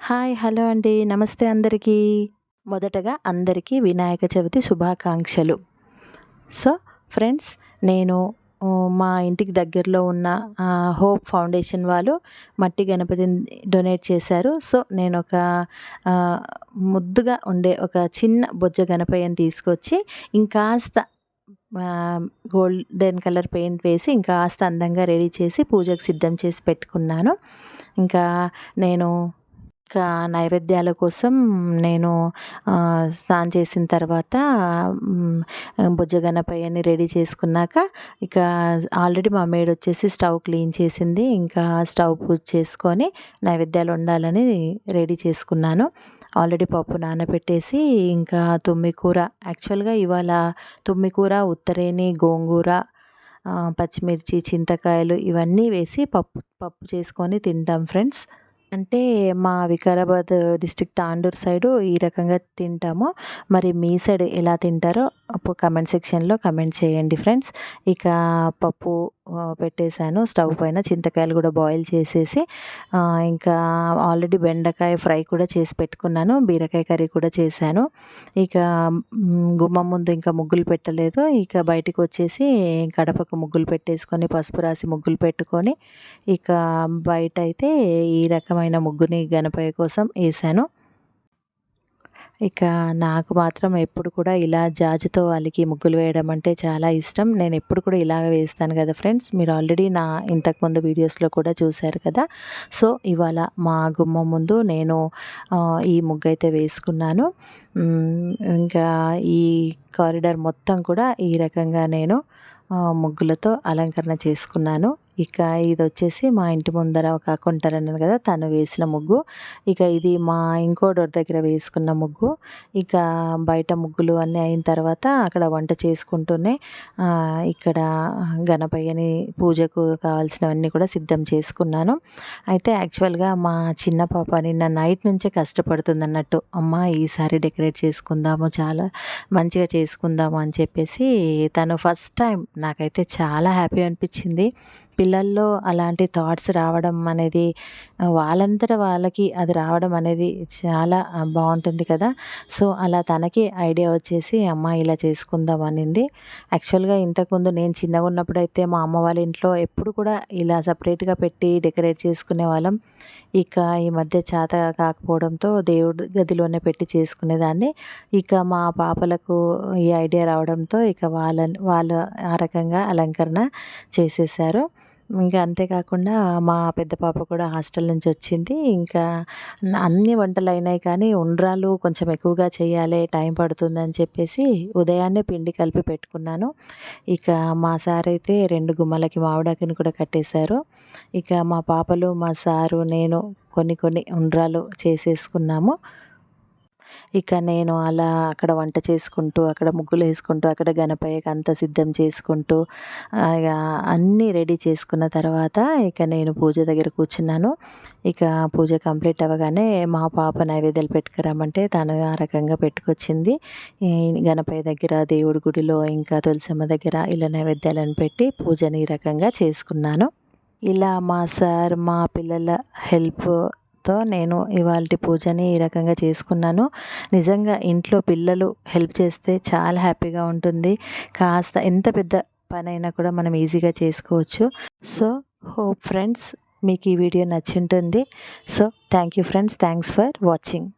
Hi hello అండి. నమస్తే అందరికీ. మొదటగా అందరికీ వినాయక చవితి శుభాకాంక్షలు. సో ఫ్రెండ్స్ నేను మా ఇంటికి దగ్గరలో ఉన్న హోప్ ఫౌండేషన్ వాళ్ళు మట్టి గణపతిని డొనేట్ చేశారు. సో నేను ఒక ముద్దుగా ఉండే ఒక చిన్న బొజ్జ గణపయ్యని తీసుకొచ్చి ఇంకాస్త గోల్డెన్ కలర్ పెయింట్ వేసి ఇంకా కాస్త అందంగా రెడీ చేసి పూజకు సిద్ధం చేసి పెట్టుకున్నాను. ఇంకా నేను ఇంకా నైవేద్యాల కోసం నేను స్నానం చేసిన తర్వాత బుజ్జ రెడీ చేసుకున్నాక ఇక ఆల్రెడీ మా మేడ్ వచ్చేసి స్టవ్ క్లీన్ చేసింది. ఇంకా స్టవ్ పూజ చేసుకొని నైవేద్యాలు ఉండాలని రెడీ చేసుకున్నాను. ఆల్రెడీ పప్పు నానబెట్టేసి ఇంకా తుమ్మికూర యాక్చువల్గా ఇవాళ తుమ్మికూర ఉత్తరేణి గోంగూర పచ్చిమిర్చి చింతకాయలు ఇవన్నీ వేసి పప్పు పప్పు చేసుకొని తింటాం ఫ్రెండ్స్. అంటే మా వికారాబాద్ డిస్టిక్ తాండూరు సైడు ఈ రకంగా తింటాము. మరి మీ సైడ్ ఎలా తింటారో అప్పుడు కమెంట్ సెక్షన్లో కమెంట్ చేయండి ఫ్రెండ్స్. ఇక పప్పు పెట్టేశాను. స్టవ్ పైన చింతకాయలు కూడా బాయిల్ చేసేసి ఇంకా ఆల్రెడీ బెండకాయ ఫ్రై కూడా చేసి పెట్టుకున్నాను. బీరకాయ కర్రీ కూడా చేశాను. ఇక గుమ్మం ముందు ఇంకా ముగ్గులు పెట్టలేదు. ఇక బయటికి వచ్చేసి గడపకు ముగ్గులు పెట్టేసుకొని పసుపు రాసి ముగ్గులు పెట్టుకొని ఇక బయట అయితే ఈ రకమైన ముగ్గుని గణపయ్య కోసం వేసాను ఇక నాకు మాత్రం ఎప్పుడు కూడా ఇలా జాజితో వాళ్ళకి ముగ్గులు వేయడం అంటే చాలా ఇష్టం. నేను ఎప్పుడు కూడా ఇలాగ వేస్తాను కదా ఫ్రెండ్స్. మీరు ఆల్రెడీ నా ఇంతకుముందు వీడియోస్లో కూడా చూశారు కదా. సో ఇవాళ మా గుమ్మ ముందు నేను ఈ ముగ్గు అయితే వేసుకున్నాను. ఇంకా ఈ కారిడార్ మొత్తం కూడా ఈ రకంగా నేను ముగ్గులతో అలంకరణ చేసుకున్నాను. ఇక ఇది వచ్చేసి మా ఇంటి ముందర ఒక కొంటారు అన్నాను కదా తను వేసిన ముగ్గు. ఇక ఇది మా ఇంకో డోర్ దగ్గర వేసుకున్న ముగ్గు. ఇక బయట ముగ్గులు అన్నీ అయిన తర్వాత అక్కడ వంట చేసుకుంటూనే ఇక్కడ గణపయ్యని పూజకు కావాల్సినవన్నీ కూడా సిద్ధం చేసుకున్నాను. అయితే యాక్చువల్గా మా చిన్న పాప నిన్న నైట్ నుంచే కష్టపడుతుంది అన్నట్టు అమ్మ ఈసారి డెకరేట్ చేసుకుందాము చాలా మంచిగా చేసుకుందాము అని చెప్పేసి తను ఫస్ట్ టైం నాకైతే చాలా హ్యాపీ అనిపించింది. పిల్లల్లో అలాంటి థాట్స్ రావడం అనేది వాళ్ళంతట వాళ్ళకి అది రావడం అనేది చాలా బాగుంటుంది కదా. సో అలా తనకి ఐడియా వచ్చేసి అమ్మ ఇలా చేసుకుందాం అనింది. యాక్చువల్గా ఇంతకుముందు నేను చిన్నగా ఉన్నప్పుడైతే మా అమ్మ వాళ్ళ ఇంట్లో ఎప్పుడు కూడా ఇలా సపరేట్గా పెట్టి డెకరేట్ చేసుకునే వాళ్ళం. ఇక ఈ మధ్య చేత కాకపోవడంతో దేవుడి గదిలోనే పెట్టి చేసుకునేదాన్ని. ఇక మా పాపలకు ఈ ఐడియా రావడంతో ఇక వాళ్ళ వాళ్ళు ఆ రకంగా అలంకరణ చేసేసారు. ఇంకా అంతేకాకుండా మా పెద్ద పాప కూడా హాస్టల్ నుంచి వచ్చింది. ఇంకా అన్ని వంటలు అయినాయి కానీ ఉండ్రాలు కొంచెం ఎక్కువగా చేయాలి టైం పడుతుందని చెప్పేసి ఉదయాన్నే పిండి కలిపి పెట్టుకున్నాను. ఇక మా సార్ అయితే రెండు గుమ్మలకి మామిడాకిని కూడా కట్టేశారు. ఇక మా పాపలు మా సారు నేను కొన్ని కొన్ని ఉండ్రాలు చేసేసుకున్నాము. ఇక నేను అలా అక్కడ వంట చేసుకుంటూ అక్కడ ముగ్గులు వేసుకుంటూ అక్కడ గణపయ్యకి అంతా సిద్ధం చేసుకుంటూ ఇక అన్నీ రెడీ చేసుకున్న తర్వాత ఇక నేను పూజ దగ్గర కూర్చున్నాను. ఇక పూజ కంప్లీట్ అవ్వగానే మా పాప నైవేద్యాలు పెట్టుకురామంటే తను ఆ రకంగా పెట్టుకొచ్చింది. గణపయ్య దగ్గర దేవుడి గుడిలో ఇంకా తులసమ్మ దగ్గర ఇలా నైవేద్యాలను పెట్టి పూజని ఈ రకంగా చేసుకున్నాను. ఇలా మా సార్ మా పిల్లల హెల్ప్ తో నేను ఇవాళ పూజని ఈ రకంగా చేసుకున్నాను. నిజంగా ఇంట్లో పిల్లలు హెల్ప్ చేస్తే చాలా హ్యాపీగా ఉంటుంది. కాస్త ఎంత పెద్ద పనైనా కూడా మనం ఈజీగా చేసుకోవచ్చు. సో హోప్ ఫ్రెండ్స్ మీకు ఈ video నచ్చింటుంది. So thank you friends. Thanks for watching.